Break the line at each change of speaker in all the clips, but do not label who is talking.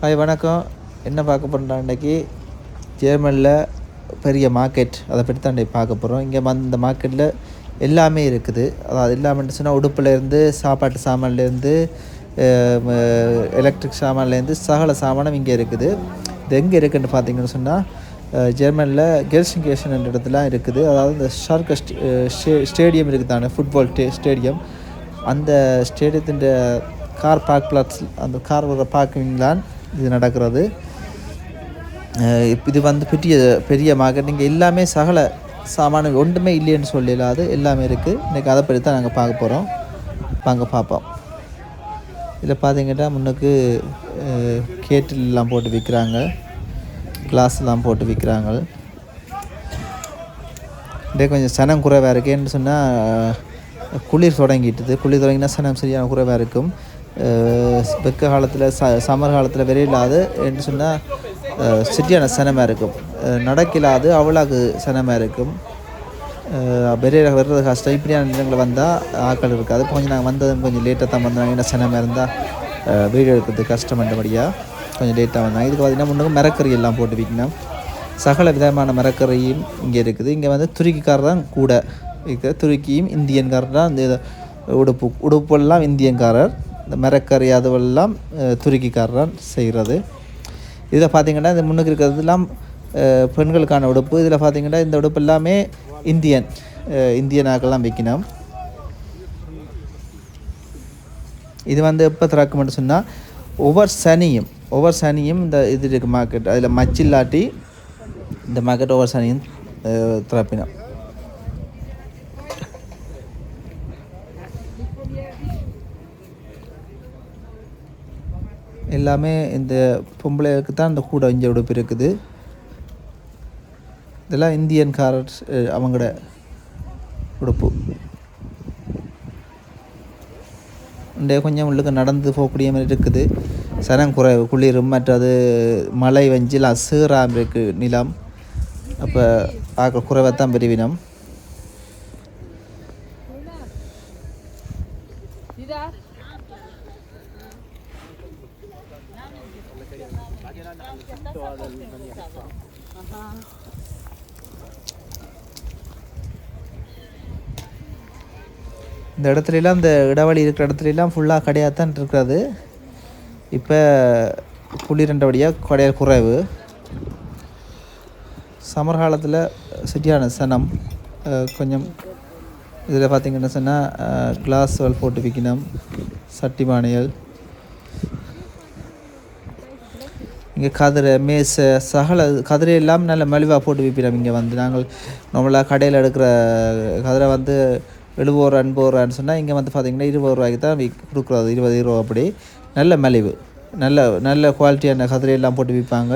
Hi வணக்கம். என்ன பார்க்க போகிறோம்டா இன்றைக்கி ஜெர்மனில் பெரிய மார்க்கெட் அதை பற்றி தான் இன்றைக்கி பார்க்க போகிறோம் இங்கே வந்து இந்த மார்க்கெட்டில் எல்லாமே இருக்குது. அதாவது எல்லாமே சொன்னால் உடுப்புலேருந்து சாப்பாட்டு சாமான்லேருந்து எலக்ட்ரிக் சாமான்லேருந்து சகல சாமானும் இங்கே இருக்குது. இது எங்கே இருக்குதுன்னு பார்த்தீங்கன்னு சொன்னால் ஜெர்மனியில் கெல்சிங்கேஷன் என்ற இடத்துல இருக்குது. அதாவது இந்த ஷார்க்க ஸ்டேடியம் இருக்குது தானே ஃபுட்பால் டே ஸ்டேடியம் அந்த ஸ்டேடியத்தின் கார் பார்க் பிளாட்ஸ் அந்த கார் வர பார்க்கிங்லான் இது நடக்கிறது. இது வந்து பெரிய பெரிய மார்க்கெட் இங்கே எல்லாமே சகல சாமான ஒன்றுமே இல்லைன்னு சொல்லலாது. எல்லாமே இருக்குது இன்றைக்கி அதை பற்றி தான் நாங்கள் பார்க்க போகிறோம் வாங்க பார்ப்போம். இதில் பார்த்தீங்கன்னா முன்னுக்கு கேட்டில்லாம் போட்டு விற்கிறாங்க. கிளாஸ்லாம் போட்டு விற்கிறாங்க. இதே கொஞ்சம் சனம் குறைவாக இருக்கேன்னு சொன்னால் குளிர் தொடங்கிட்டுது. குளிர் தொடங்கினா சனம் சரியான குறைவாக இருக்கும். வெக்க காலத்தில் ச சமர் காலத்தில் விரையில்லாது என்று சொன்னால் சிட்டியான சனமாக இருக்கும். நடக்கில்லாது அவ்வளோக்கு சனமாக இருக்கும். வெளியில் வர்றது கஷ்டம் இப்படியான இடங்களில் வந்தால் ஆக்கள் இருக்காது. கொஞ்சம் நாங்கள் வந்ததும் கொஞ்சம் லேட்டாக தான் வந்தாங்க. ஏன்னா சனமாக இருந்தால் வீடு எடுக்கிறது கஷ்டமன்றபடியாக கொஞ்சம் லேட்டாக வந்தாங்க. இதுக்கு பார்த்தீங்கன்னா முன்னுக்கு மரக்கறி எல்லாம் போட்டு விற்கணும். சகல விதமான மரக்கறியும் இங்கே இருக்குது. இங்கே வந்து துருக்கிக்காரர் தான் கூட இருக்குது துருக்கியும் இந்தியன்காரர் தான். இந்த உடுப்பு உடுப்பெல்லாம் இந்தியன்காரர். இந்த மரக்கறி அதுவெல்லாம் அஹ், செய்கிறது இதில் பார்த்தீங்கன்னா இந்த முன்னுக்கு இருக்கிறதுலாம் பெண்களுக்கான உடுப்பு. இதில் பார்த்தீங்கன்னா இந்த உடுப்பு எல்லாமே இந்தியன் அஹ், இந்தியனாக்கெல்லாம் வைக்கணும் இது வந்து எப்போ திறக்கும்னு சொன்னால் ஒவ்வொரு சனியும் ஒவ்வொரு சனியும் இந்த இது இருக்குது மார்க்கெட் அதில் மச்சில்லாட்டி இந்த மார்க்கெட் ஒவ்வொரு சனியும் திறப்பினோம். எல்லாமே இந்த பொம்பளைகளுக்கு தான் இந்த கூட இங்கே உடுப்பு இருக்குது. இதெல்லாம் இந்தியன்காரர் அஹ், அவங்களோட உடுப்பு. இன்றைய கொஞ்சம் உள்ளுக்கு நடந்து போகக்கூடிய மாதிரி இருக்குது. சனம் குறைவு குளிரும் மற்றது மழை வஞ்சில் அசீராம் இருக்குது நிலம். அப்போ ஆக்க குறைவாக பெருவினம் இந்த இடத்துலலாம் இந்த இடைவெளி இருக்கிற இடத்துலலாம் ஃபுல்லாக கடையாக தான் இருக்கிறது. இப்போ குளிரண்டபடியாக கடையாக குறைவு. சமர் காலத்தில் சரியான சனம் கொஞ்சம் இதில் பார்த்தீங்கன்னா சொன்னால் கிளாஸ்கள் போட்டு விற்கணும் சட்டி பானைகள். இங்கே கதிரை மேசை சகல கதிரை எல்லாம் நல்ல மலிவாக போட்டு விற்கிறோம் இங்கே வந்து. நாங்கள் நம்மளாக கடையில் எடுக்கிற கதிரை வந்து எழுபது ரூபா எண்பது ரூபான்னு சொன்னால் இங்கே வந்து பார்த்திங்கன்னா இருபது ரூபாய்க்கு தான் விக் கொடுக்குறது இருபது ரூபா அப்படி. நல்ல மலிவு. நல்ல நல்ல குவாலிட்டியான கதிரையெல்லாம் போட்டு விற்பாங்க.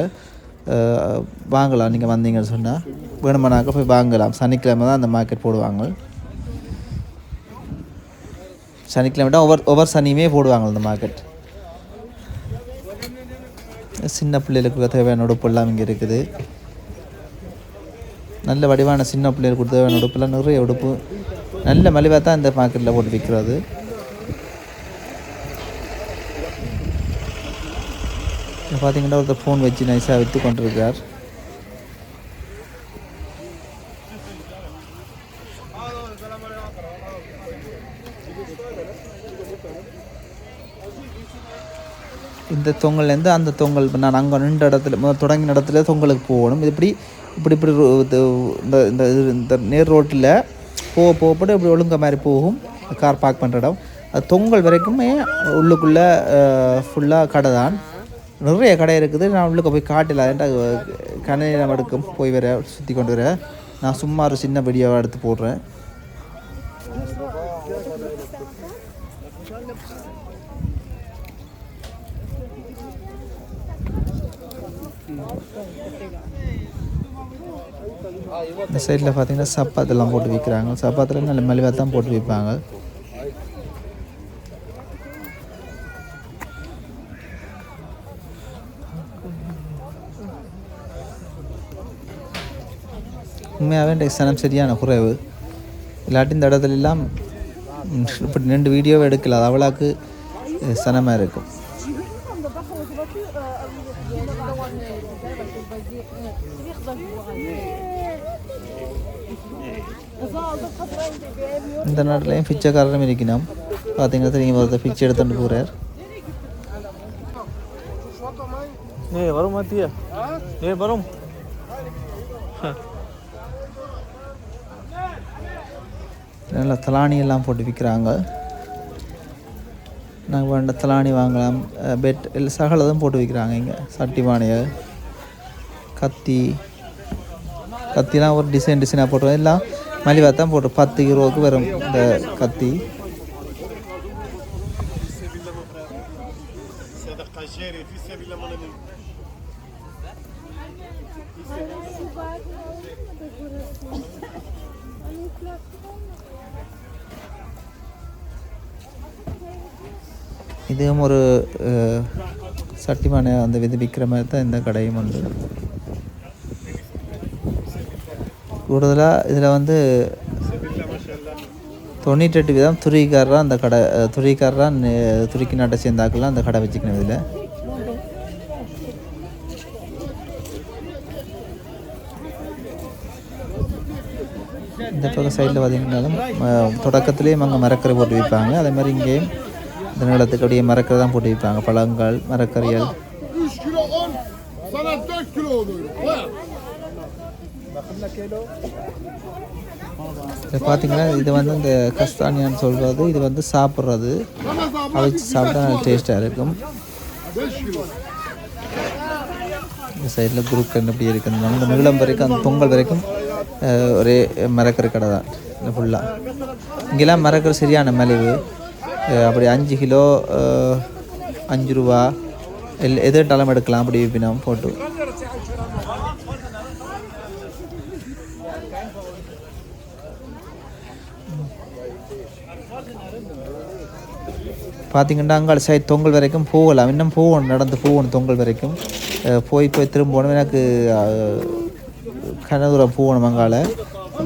வாங்கலாம் நீங்கள் வந்தீங்கன்னு சொன்னால் வேணுமானாக்க போய் வாங்கலாம். சனிக்கிழமை தான் அந்த மார்க்கெட் போடுவாங்க. சனிக்கிழமை தான் ஒவ்வொரு ஒவ்வொரு சனியுமே போடுவாங்க அந்த மார்க்கெட் சின்ன பிள்ளைகளுக்கு தேவையான உடுப்புலாம் இங்கே இருக்குது. நல்ல வடிவான சின்ன பிள்ளைகளுக்கு தேவையான உடுப்புலாம் நிறைய உடுப்பு நல்ல மலிவாக தான் இந்த மார்க்கெட்டில் போட்டு விற்கிறது பார்த்தீங்கன்னா ஒருத்தர் ஃபோன் வச்சு நைஸாக விற்று கொண்டிருக்கார். இந்த தொங்கல்லேருந்து அந்த தொங்கல் இப்போ நான் அங்கே நின்ற இடத்துல தொடங்கின இடத்துல தொங்கலுக்கு போகணும். இது இப்படி இப்படி இப்படி ரோ- இது இந்த இந்த இது- இந்த நேர் ரோட்டில் போக போகப்பட்டு இப்படி ஒழுங்க மாதிரி போகும். கார் பார்க் பண்ணுற இடம். அது தொங்கல் வரைக்குமே உள்ளுக்குள்ளே ஃபுல்லாக கடை தான். நிறைய கடை இருக்குது. நான் உள்ளுக்கு போய் காட்டல கணையிடம் எடுக்கும் போய் வர சுற்றி கொண்டு வர. நான் சும்மா ஒரு சின்ன வீடியோவாக எடுத்து போடுறேன். இந்த சைடில் பார்த்தீங்கன்னா சப்பாத்தெல்லாம் போட்டு விற்கிறாங்க. சப்பாத்தில் நல்ல மலிவாக தான் போட்டு விற்பாங்க. உண்மையாகவே சனம் சரியான குறைவு. இல்லாட்டி இந்த இடத்துல எல்லாம் இப்படி ரெண்டு வீடியோவை எடுக்கல. அது அவ்வளோக்கு சனமாக இருக்கும். இந்த நாட்டிலையும் பிச்சைக்காரரும் இருக்கணும் பார்த்தீங்கன்னா தெரியும் ஒருத்தர் பிச்சை எடுத்துட்டு போகிறார்
ஏ வரும் மாத்தியா? ஏ வரும்.
நல்ல தலாணி எல்லாம் போட்டு விற்கிறாங்க. நாங்கள் வேண்ட தலாணி வாங்கலாம். பெட் இல்லை சகலதும் போட்டு விற்கிறாங்க இங்கே. சட்டி பானையை கத்தி கத்திலாம் ஒரு டிசைன் டிசைனாக போட்டு எல்லாம் மலிவாக தான் போட்டு பத்து இருபதுக்கு வரும் இந்த கத்தி. இதுவும் ஒரு சட்டிமான அந்த விதி விற்கிற மாதிரி தான் இந்த கடையும் உண்டு. கூடுதலாக இதில் வந்து தொண்ணூற்றெட்டு வீதம் துருவிக்காரராக அந்த கடை அஹ், துருக்கி நாட்டை சேர்ந்தாக்கெல்லாம் அந்த கடை வச்சுக்கணும் இதில். இந்த பக்கம் சைடில் பார்த்தீங்கன்னாலும் தொடக்கத்துலேயும் அங்கே மரக்கரை போட்டு விற்பாங்க. அதே மாதிரி இங்கேயும் இந்த நிலத்துக்கு அப்படியே மரக்கரை தான் போட்டு விற்பாங்க. பழங்கள் மரக்கறிகள். பார்த்தீங்கன்னா இது வந்து இந்த கஸ்தானியான்னு சொல்கிறது இது வந்து சாப்பிட்றது. அவிச்சு சாப்பிட்டா நல்ல டேஸ்ட்டாக இருக்கும். இந்த சைடில் குருக்கன் எப்படி இருக்குது அந்த நீளம் வரைக்கும் அந்த பொங்கல் வரைக்கும் ஒரே மரக்கறி கடை தான். இந்த ஃபுல்லாக இங்கெல்லாம் மரக்கறி சரியான மலிவு. அப்படி அஞ்சு கிலோ அஞ்சு ரூபா. எல் எது எடுத்தாலும் எடுக்கலாம். அப்படி விற்பினோம் போட்டு. பார்த்தீங்கன்னா அங்காள் சைட் தொங்கல் வரைக்கும் போகலாம். இன்னும் போகணும் நடந்து போகணும் தொங்கல் வரைக்கும். போய் போய் திரும்பணும். எனக்கு கனதூரம் போகணும் அங்கால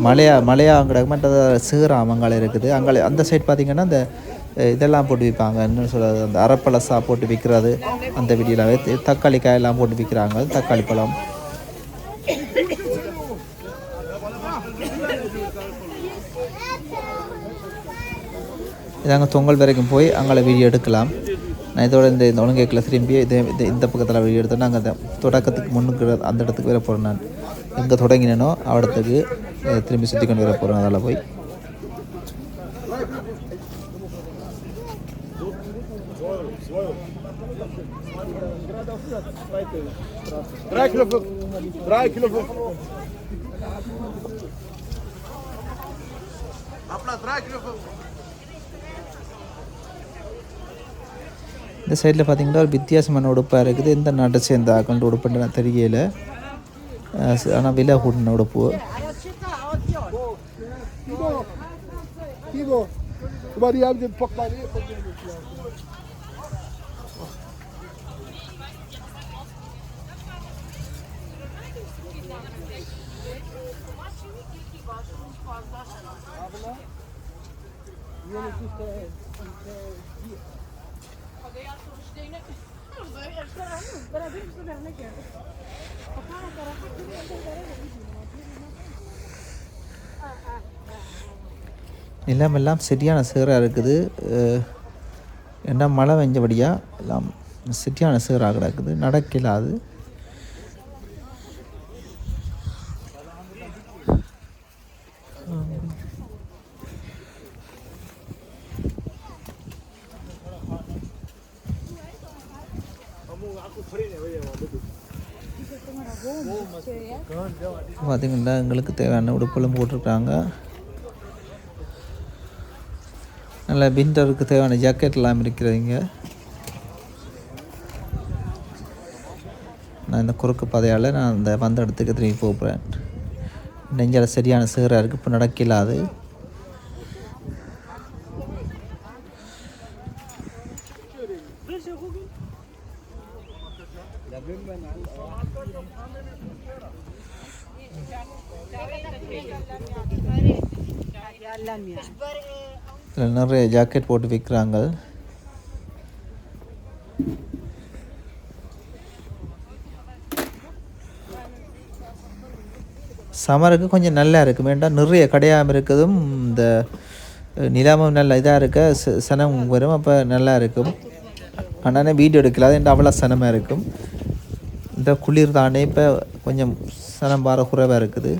மலையா மலையா அங்கே மற்ற சிகரம் அங்கால இருக்குது. அங்கால அந்த சைட் பார்த்தீங்கன்னா அந்த இதெல்லாம் போட்டு விற்பாங்க. என்ன சொல்கிறது அந்த அரப்பழசா போட்டு விற்கிறது அந்த வீடியோவில் தக்காளி காயெல்லாம் போட்டு விற்கிறாங்க. தக்காளி பழம். இதாங்க தொங்கல் வரைக்கும் போய் அங்கே வீடியோ எடுக்கலாம் நான் இதோட இந்த இந்த ஒழுங்கேக்கில் திரும்பி இதே இது இந்த பக்கத்தில் வீடியோ எடுத்து நாங்கள் அந்த தொடக்கத்துக்கு முன்னுக்கு அந்த இடத்துக்கு வர போகிறேன் நான் எங்கே தொடங்கினேனோ இடத்துக்கு திரும்பி சுற்றி கொண்டு வர போகிறேன் அதில் போய்
Drei kilo. Drei kilo drei kilo.
இந்த சைடில் பார்த்தீங்கன்னா ஒரு வித்தியாசமான உடுப்பாக இருக்குது. எந்த நாட்டை சேர்ந்த ஆக்கள்ன்ற உடுப்புன்னு நான் தெரியல. ஆனால் விலை கூட்டின உடுப்பு.
Ibo.
நிலம் எல்லாம் சரியான சேராக இருக்குது. என்ன மழை வெஞ்சபடியாக எல்லாம் சரியான சேராக கிடக்குது. நடக்கலாது. பார்த்திங்கன்னா எங்களுக்கு தேவையான உடுப்பெல்லாம் போட்டிருக்காங்க. நல்ல விண்டருக்கு தேவையான ஜாக்கெட் எல்லாம் இருக்கிறவங்க. நான் இந்த குறுக்கு பாதையால் நான் அந்த வந்த இடத்துக்கு திரும்பி போகிறேன் நெஞ்சால சரியான சேராக இருக்குது இப்போ நடக்கலாது இதில் நிறைய ஜாக்கெட் போட்டு விற்கிறாங்க. சமருக்கு கொஞ்சம் நல்லா இருக்குது வேண்டாம் நிறைய கிடையாமல் இருக்கிறதும் இந்த நிலாமும் நல்ல இதாக இருக்க. சனம் வரும் அப்போ நல்லா இருக்கும். ஆனால் வீடியோ எடுக்கல அது அவ்வளோ சனமாக இருக்கும். இந்த குளிர் தானே இப்போ கொஞ்சம் சனம் பார குறைவாக இருக்குது.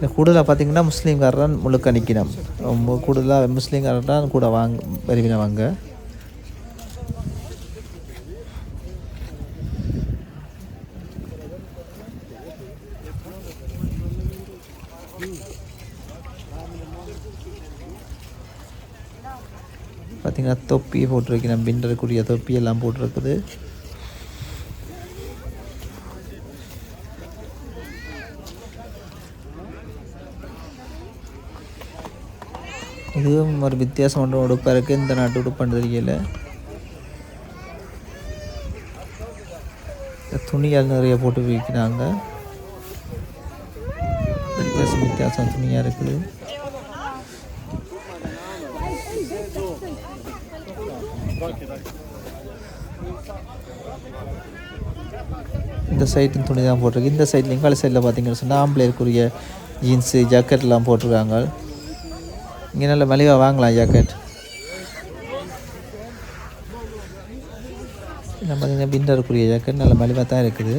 இந்த கூடுதலாக பார்த்தீங்கன்னா முஸ்லீம்காரன் முழுக்க நிற்கணும் கூடுதலாக முஸ்லீம்காரன் தான் கூட வாங்க வருவினவங்க பார்த்தீங்கன்னா தொப்பியை போட்டிருக்கிறேன் பின்னருக்குரிய தொப்பியெல்லாம் போட்டிருக்குது. இதுவும் ஒரு வித்தியாசம் ஒன்று உடுப்பாக இருக்குது இந்த நாட்டு உடுப்பான தெரியல. துணியால் நிறைய போட்டு விற்கிறாங்க. வித்தியாசம் வித்தியாசம் துணியாக இருக்குது. இந்த சைட்டும் துணி தான் போட்டிருக்கு. இந்த சைட்லேயும் இங்கால சைடில் பார்த்தீங்கன்னு சொன்னால் ஆம்பளைக்குரிய ஜீன்ஸு ஜாக்கெட்லாம் போட்டிருக்காங்க. இங்கே நல்ல மலிவாக வாங்கலாம் ஜாக்கெட் நம்ம பார்த்தீங்கன்னா பிண்டருக்குரிய ஜாக்கெட் நல்ல மலிவாக தான் இருக்குது.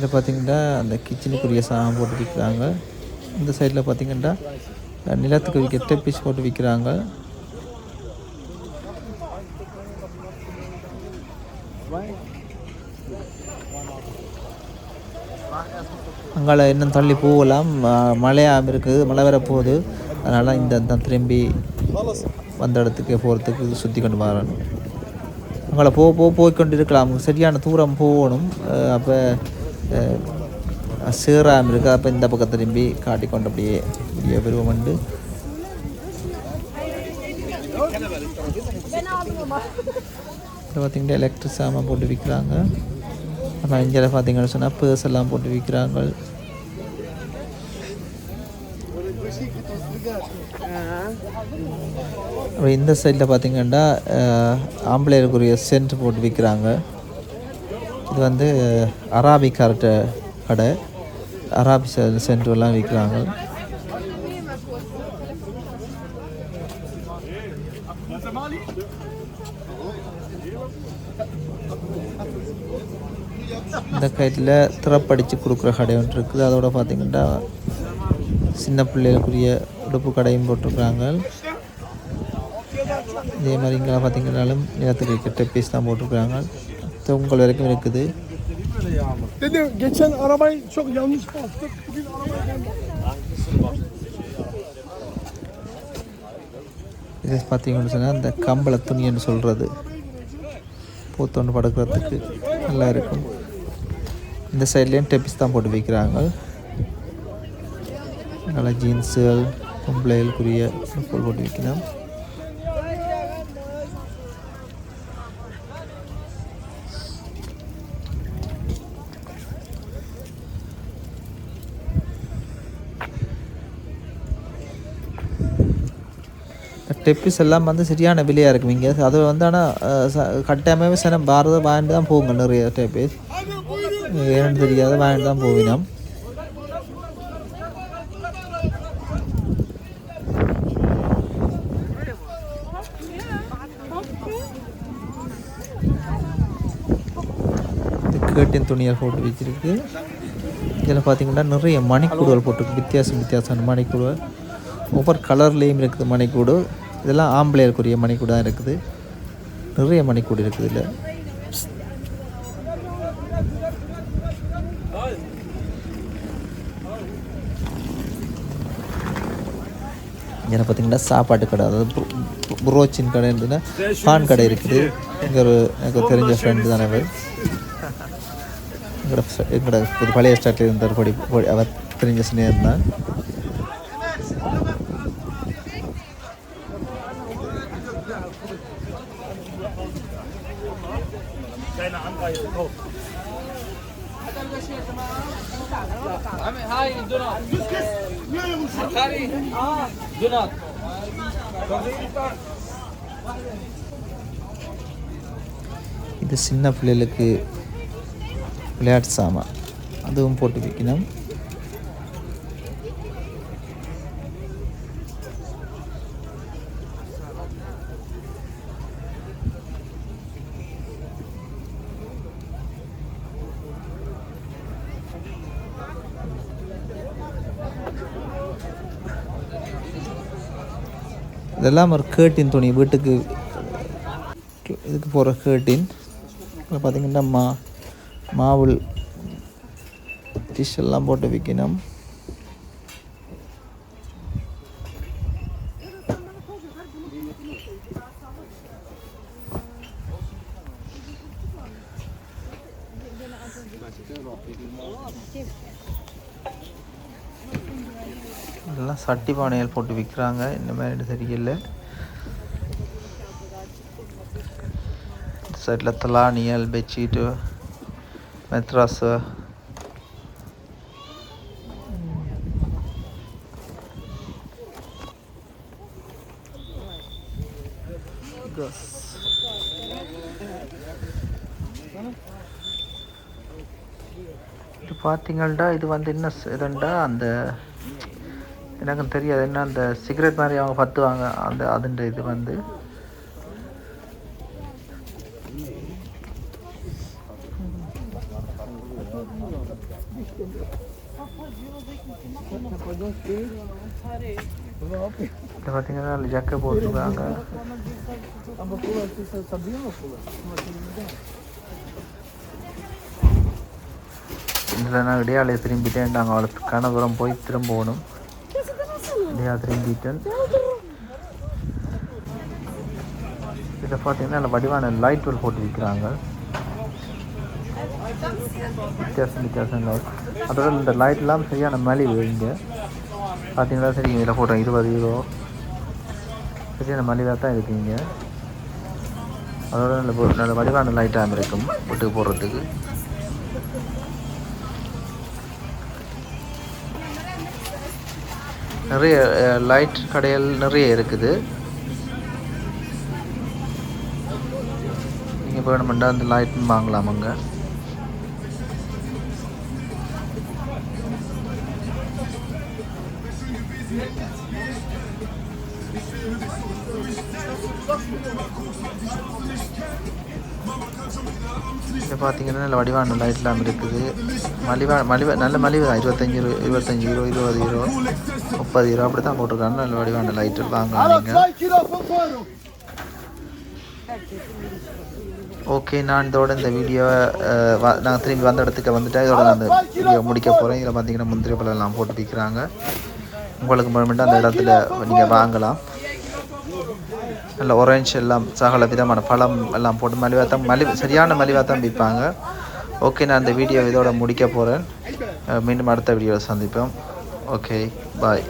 இதில் பார்த்தீங்கன்னா அந்த கிச்சனுக்குரிய சாமான் போட்டு விற்கிறாங்க இந்த சைடில் பார்த்தீங்கன்னா நிலத்துக்கு விற்க டெப்பிஸ் போட்டு விற்கிறாங்க அங்கால இன்னும் தள்ளி போகலாம். ம- இருக்குது. மழை வர போகுது. அதனால் இந்த திரும்பி வந்த இடத்துக்கு போகிறதுக்கு சுற்றி கொண்டு வரணும். அங்கே போக போ போய் கொண்டு இருக்கலாம் சரியான தூரம் போகணும். அப்போ சேராமல் இருக்குது அப்போ இந்த பக்கம் திரும்பி காட்டிக்கொண்டு அப்படியே அப்படியே பருவம் உண்டு இதில் பார்த்தீங்கன்னா எலக்ட்ரிக் சாமான் போட்டு விற்கிறாங்க அப்புறம் இங்கே பார்த்தீங்கன்னு சொன்னால் பேர்ஸ் எல்லாம் போட்டு விற்கிறாங்க அப்புறம் இந்த சைடில் பார்த்தீங்கன்னா ஆம்பளையருக்குரிய சென்ட் போட்டு விற்கிறாங்க இது வந்து அராபிக் கரெக்ட கடை. அராபி சென்ட் விற்கிறாங்க. இந்த கைட்டில் திறப்படித்து கொடுக்குற கடை ஒன்று இருக்குது. அதோட பார்த்திங்கன்னா சின்ன பிள்ளைகளுக்குரிய உடுப்பு கடையும் போட்டிருக்கிறாங்க. இதே மாதிரி இங்கே பார்த்தீங்கன்னாலும் நிலத்துக்கு கிட்ட பீஸ் தான் போட்டிருக்கிறாங்க. தொங்கல் வரைக்கும் இருக்குது
Dede geçen arabayı çok yanlış bastık. Bugün arabayı
இது பார்த்தீங்கன்னு சொன்னால் இந்த கம்பள துணின்னு சொல்கிறது பூத்தொண்டு படுக்கிறதுக்கு நல்லா இருக்கும் இந்த சைட்லேயும் டெப்பிஸ் தான் போட்டு விற்கிறாங்க நல்லா ஜீன்ஸுகள் பொம்பளைகளுக்குரிய போட்டு விற்கலாம் எல்லாம் வந்து சரியான விலையாக இருக்கும் இங்கே. அது வந்து ஆனால் கட்டாயமாகவே சில பாரத வாங்கிட்டு தான் போகுங்க நிறைய டெப்பிஸ் ஏன்னு தெரியாத வாங்கிட்டு தான் போவினோம் கேட்டின் துணியால் போட்டு வச்சிருக்கு. இதில் பார்த்தீங்கன்னா நிறைய மணிக்கூடுகள் போட்டிருக்கு. வித்தியாசம் வித்தியாசமான மணிக்கூடுகள். ஒவ்வொரு கலர்லேயும் இருக்குது மணிக்கூடு. இதெல்லாம் ஆம்பளையருக்குரிய மணிக்கூடு தான் இருக்குது. நிறைய மணிக்கூடு இருக்குது இதில். இங்கே பார்த்தீங்கன்னா சாப்பாட்டு கடை அதாவது புரோச்சின் கடை இருந்ததுன்னா பான் கடை இருக்குது. இங்கே ஒரு எனக்கு தெரிஞ்ச ஃப்ரெண்டு தானே அவர் எங்களோட எங்களோட பழைய ஸ்டாட்டில் இருந்தார் படி அவர் தெரிஞ்ச ஸ்னேகன் தான். இது சின்ன பிள்ளைகளுக்கு விளையாட்டு சாமான். அதுவும் போட்டு வைக்கணும். இதெல்லாம் ஒரு கேட்டின் துணி வீட்டுக்கு இதுக்கு போகிற கேட்டின் இப்போ பார்த்திங்கன்னா மா மாவுள் டிஷ் எல்லாம் போட்டு விற்கணும் இதெல்லாம் சட்டி பானைகள் போட்டு விற்கிறாங்க. இந்த மாதிரி தெரியல. சைடில் தலானியல் பெட்ஷீட்டு மெத்ராஸு இது பார்த்தீங்கள்டா இது வந்து என்ன இதுண்டா? அந்த எனக்கு தெரியாது. என்ன அந்த சிகரெட் மாதிரி அவங்க பத்துவாங்க. அந்த அதுன்ற இது வந்து. இது பார்த்தீங்கன்னா ஜக்கை போட்டிருக்காங்க. இதில் நான் இடையாளைய திரும்பிட்டேன். நாங்கள் அவளுக்கு கனபுரம் போய் திரும்பணும் திரும்ப போகணும் இடையா திரும்பிட்டேன் இதில் பார்த்தீங்கன்னா அந்த வடிவான லைட் ஒரு போட்டு விற்கிறாங்க வித்தியாசம் வித்தியாசம் லைட் அதோட இந்த லைட்லாம் சரியான மலிவு இங்கே பார்த்தீங்கன்னா சரி இதில் போட்டோம் இருபது யூரோ சரியான மலிவாக தான் இருக்குங்க. அதோட நல்ல நல்ல வடிவான லைட்டாக இருக்கும். போட்டு போடுறதுக்கு. நிறைய லைட் கடைகள் நிறைய இருக்குது. நீங்கள் வேணுமெண்டா அந்த லைட் வாங்கலாம் அங்கே. இங்கே பார்த்தீங்கன்னா நல்ல வடிவான லைட்லாம் இருக்குது. மலிவா மலிவா நல்ல மலிவு தான் இருபத்தஞ்சி ரூ இருபத்தஞ்சி யூரோ இருபது யூரோ முப்பது யூரோ அப்படி தான் போட்டிருக்காங்க. நல்ல வடிவான லைட்டு வாங்கலாம் நீங்கள் ஓகே நான் இதோட இந்த வீடியோவை நான் திரும்பி வந்த இடத்துக்கு வந்துட்டேன். இதோட நான் அந்த வீடியோ முடிக்க போகிறேன் இதில் பார்த்தீங்கன்னா முந்திரி பழம் எல்லாம் போட்டு விற்கிறாங்க உங்களுக்கு மட்டும் அந்த இடத்துல நீங்கள் வாங்கலாம். நல்ல ஒரேஞ்ச் எல்லாம் சகல விதமான பழம் எல்லாம் போட்டு மலிவாக தான் மலிவு சரியான மலிவாக தான் விற்பாங்க. ஓகே நான் இந்த வீடியோ இதோட முடிக்க போகிறேன் மீண்டும் அடுத்த வீடியோவில் சந்திப்போம். Okay bye